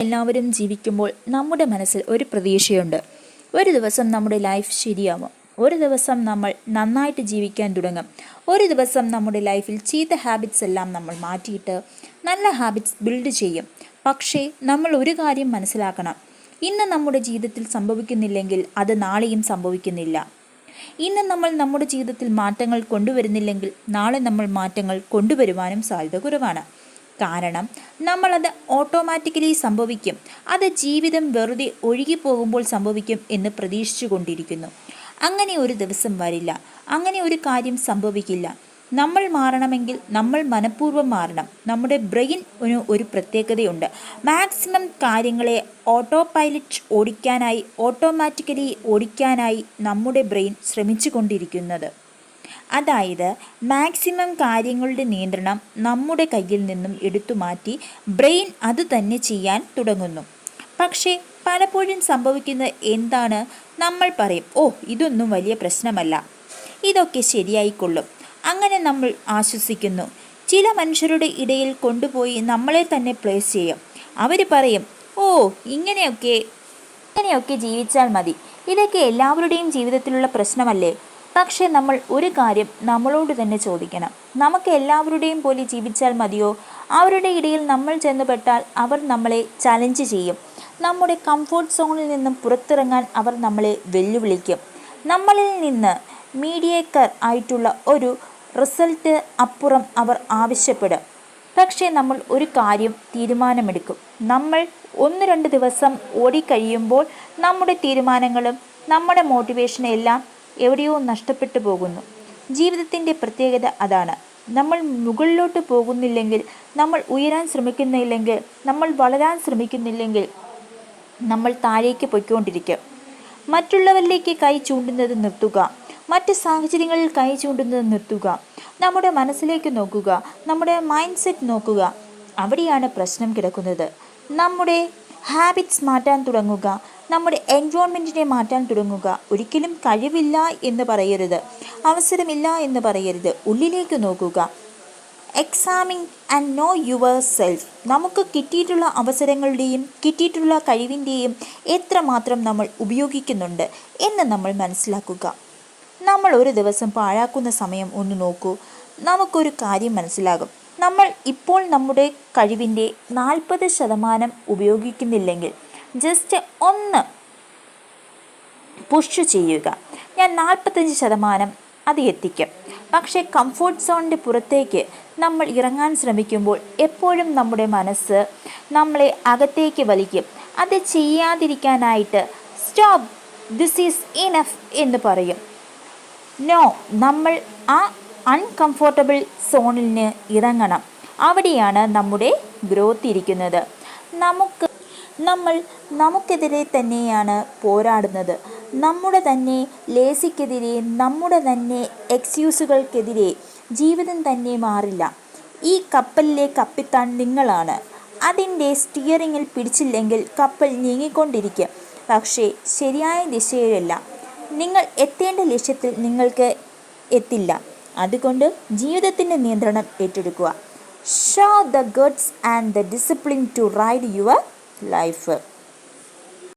എല്ലാവരും ജീവിക്കുമ്പോൾ നമ്മുടെ മനസ്സിൽ ഒരു പ്രതീക്ഷയുണ്ട്. ഒരു ദിവസം നമ്മുടെ ലൈഫ് ശരിയാവും. ഒരു ദിവസം നമ്മൾ നന്നായിട്ട് ജീവിക്കാൻ തുടങ്ങും. ഒരു ദിവസം നമ്മുടെ ലൈഫിൽ ചീത്ത ഹാബിറ്റ്സ് എല്ലാം നമ്മൾ മാറ്റിയിട്ട് നല്ല ഹാബിറ്റ്സ് ബിൽഡ് ചെയ്യും. പക്ഷേ നമ്മൾ ഒരു കാര്യം മനസ്സിലാക്കണം. ഇന്ന് നമ്മുടെ ജീവിതത്തിൽ സംഭവിക്കുന്നില്ലെങ്കിൽ അത് നാളെയും സംഭവിക്കുന്നില്ല. ഇന്ന് നമ്മൾ നമ്മുടെ ജീവിതത്തിൽ മാറ്റങ്ങൾ കൊണ്ടുവരുന്നില്ലെങ്കിൽ നാളെ നമ്മൾ മാറ്റങ്ങൾ കൊണ്ടുവരുവാനും സാധ്യത കുറവാണ്. കാരണം നമ്മളത് ഓട്ടോമാറ്റിക്കലി സംഭവിക്കും. അത് ജീവിതം വെറുതെ ഒഴുകിപ്പോകുമ്പോൾ സംഭവിക്കും എന്ന് പ്രതീക്ഷിച്ചു കൊണ്ടിരിക്കുന്നു അങ്ങനെ ഒരു ദിവസം വരില്ല. അങ്ങനെ ഒരു കാര്യം സംഭവിക്കില്ല. നമ്മൾ മാറണമെങ്കിൽ നമ്മൾ മനഃപൂർവം മാറണം. നമ്മുടെ ബ്രെയിൻ ഒരു പ്രത്യേകതയുണ്ട്. മാക്സിമം കാര്യങ്ങളെ ഓട്ടോ പൈലറ്റ് ഓടിക്കാനായി ഓട്ടോമാറ്റിക്കലി ഓടിക്കാനായി നമ്മുടെ ബ്രെയിൻ ശ്രമിച്ചു കൊണ്ടിരിക്കുന്നത് അതായത് മാക്സിമം കാര്യങ്ങളുടെ നിയന്ത്രണം നമ്മുടെ കയ്യിൽ നിന്നും എടുത്തു മാറ്റി ബ്രെയിൻ അത് തന്നെ ചെയ്യാൻ തുടങ്ങുന്നു. പക്ഷേ പലപ്പോഴും സംഭവിക്കുന്നത് എന്താണ് നമ്മൾ പറയും ഓ ഇതൊന്നും വലിയ പ്രശ്നമല്ല. ഇതൊക്കെ ശരിയായിക്കൊള്ളും. അങ്ങനെ നമ്മൾ ആശ്വസിക്കുന്നു. ചില മനുഷ്യരുടെ ഇടയിൽ കൊണ്ടുപോയി നമ്മളെ തന്നെ പ്ലേസ് ചെയ്യും. അവർ പറയും ഓ ഇങ്ങനെയൊക്കെ ഇങ്ങനെയൊക്കെ ജീവിച്ചാൽ മതി. ഇതൊക്കെ എല്ലാവരുടെയും ജീവിതത്തിലുള്ള പ്രശ്നമല്ലേ? പക്ഷേ നമ്മൾ ഒരു കാര്യം നമ്മളോട് തന്നെ ചോദിക്കണം. നമുക്ക് എല്ലാവരുടെയും പോലെ ജീവിച്ചാൽ മതിയോ? അവരുടെ ഇടയിൽ നമ്മൾ ചെന്നുപെട്ടാൽ അവർ നമ്മളെ ചലഞ്ച് ചെയ്യും. നമ്മുടെ കംഫോർട്ട് സോണിൽ നിന്നും പുറത്തിറങ്ങാൻ അവർ നമ്മളെ വെല്ലുവിളിക്കും. നമ്മളിൽ നിന്ന് മീഡിയേക്കർ ആയിട്ടുള്ള ഒരു റിസൾട്ട് അപ്പുറം അവർ ആവശ്യപ്പെടും. പക്ഷേ നമ്മൾ ഒരു കാര്യം തീരുമാനമെടുക്കും. നമ്മൾ ഒന്ന് രണ്ട് ദിവസം ഓടിക്കഴിയുമ്പോൾ നമ്മുടെ തീരുമാനങ്ങളും നമ്മുടെ മോട്ടിവേഷനും എല്ലാം എവിടെയോ നഷ്ടപ്പെട്ടു പോകുന്നു. ജീവിതത്തിന്റെ പ്രത്യേകത അതാണ്. നമ്മൾ മുകളിലോട്ട് പോകുന്നില്ലെങ്കിൽ നമ്മൾ ഉയരാൻ ശ്രമിക്കുന്നില്ലെങ്കിൽ നമ്മൾ വളരാൻ ശ്രമിക്കുന്നില്ലെങ്കിൽ നമ്മൾ താഴേക്ക് പൊയ്ക്കൊണ്ടിരിക്കും. മറ്റുള്ളവരിലേക്ക് കൈ ചൂണ്ടുന്നത് നിർത്തുക. മറ്റ് സാഹചര്യങ്ങളിൽ കൈ ചൂണ്ടുന്നത് നിർത്തുക. നമ്മുടെ മനസ്സിലേക്ക് നോക്കുക. നമ്മുടെ മൈൻഡ് സെറ്റ് നോക്കുക. അവിടെയാണ് പ്രശ്നം കിടക്കുന്നത്. നമ്മുടെ ഹാബിറ്റ്സ് മാറ്റാൻ തുടങ്ങുക. നമ്മുടെ എൻവോൺമെന്റിനെ മാറ്റാൻ തുടങ്ങുക. ഒരിക്കലും കഴിവില്ല എന്ന് പറയരുത്. അവസരമില്ല എന്ന് പറയരുത്. ഉള്ളിലേക്ക് നോക്കുക. Examining and know yourself നമുക്ക് കിട്ടിയിട്ടുള്ള അവസരങ്ങളുടെയും കിട്ടിയിട്ടുള്ള കഴിവിന്റെയും എത്രമാത്രം നമ്മൾ ഉപയോഗിക്കുന്നുണ്ട് എന്ന് നമ്മൾ മനസ്സിലാക്കുക. നമ്മൾ ഒരു ദിവസം പാഴാക്കുന്ന സമയം ഒന്ന് നോക്കൂ. നമുക്കൊരു കാര്യം മനസ്സിലാകും. നമ്മൾ ഇപ്പോൾ നമ്മുടെ കഴിവിന്റെ നാൽപ്പത് ശതമാനം ഉപയോഗിക്കുന്നില്ലെങ്കിൽ ജസ്റ്റ് ഒന്ന് പുഷ് ചെയ്യുക. ഞാൻ നാൽപ്പത്തഞ്ച് ശതമാനം അത് എത്തിക്കും. പക്ഷേ കംഫോർട്ട് സോണിന്റെ പുറത്തേക്ക് നമ്മൾ ഇറങ്ങാൻ ശ്രമിക്കുമ്പോൾ എപ്പോഴും നമ്മുടെ മനസ്സ് നമ്മളെ അകത്തേക്ക് വലിക്കും. അത് ചെയ്യാതിരിക്കാനായിട്ട് സ്റ്റോപ്പ് ദിസ് ഈസ് ഇനഫ് എന്ന് പറയും. നോ നമ്മൾ ആ അൺകംഫോർട്ടബിൾ സോണിന് ഇറങ്ങണം. അവിടെയാണ് നമ്മുടെ ഗ്രോത്ത് ഇരിക്കുന്നത്. നമുക്ക് നമ്മൾ നമുക്കെതിരെ തന്നെയാണ് പോരാടുന്നത്. നമ്മുടെ തന്നെ ലേസിക്കെതിരെ നമ്മുടെ തന്നെ എക്സ്ക്യൂസുകൾക്കെതിരെ ജീവിതം തന്നെ മാറില്ല. ഈ കപ്പലിലെ കപ്പിത്താൻ നിങ്ങളാണ്. അതിന്റെ സ്റ്റിയറിങ്ങിൽ പിടിച്ചില്ലെങ്കിൽ കപ്പൽ നീങ്ങിക്കൊണ്ടിരിക്കും. പക്ഷേ ശരിയായ ദിശയിലല്ല. നിങ്ങൾ എത്തേണ്ട ലക്ഷ്യത്തിൽ നിങ്ങൾക്ക് എത്തില്ല. അതുകൊണ്ട് ജീവിതത്തിന്റെ നിയന്ത്രണം ഏറ്റെടുക്കുക. Show the guts and the discipline to ride your life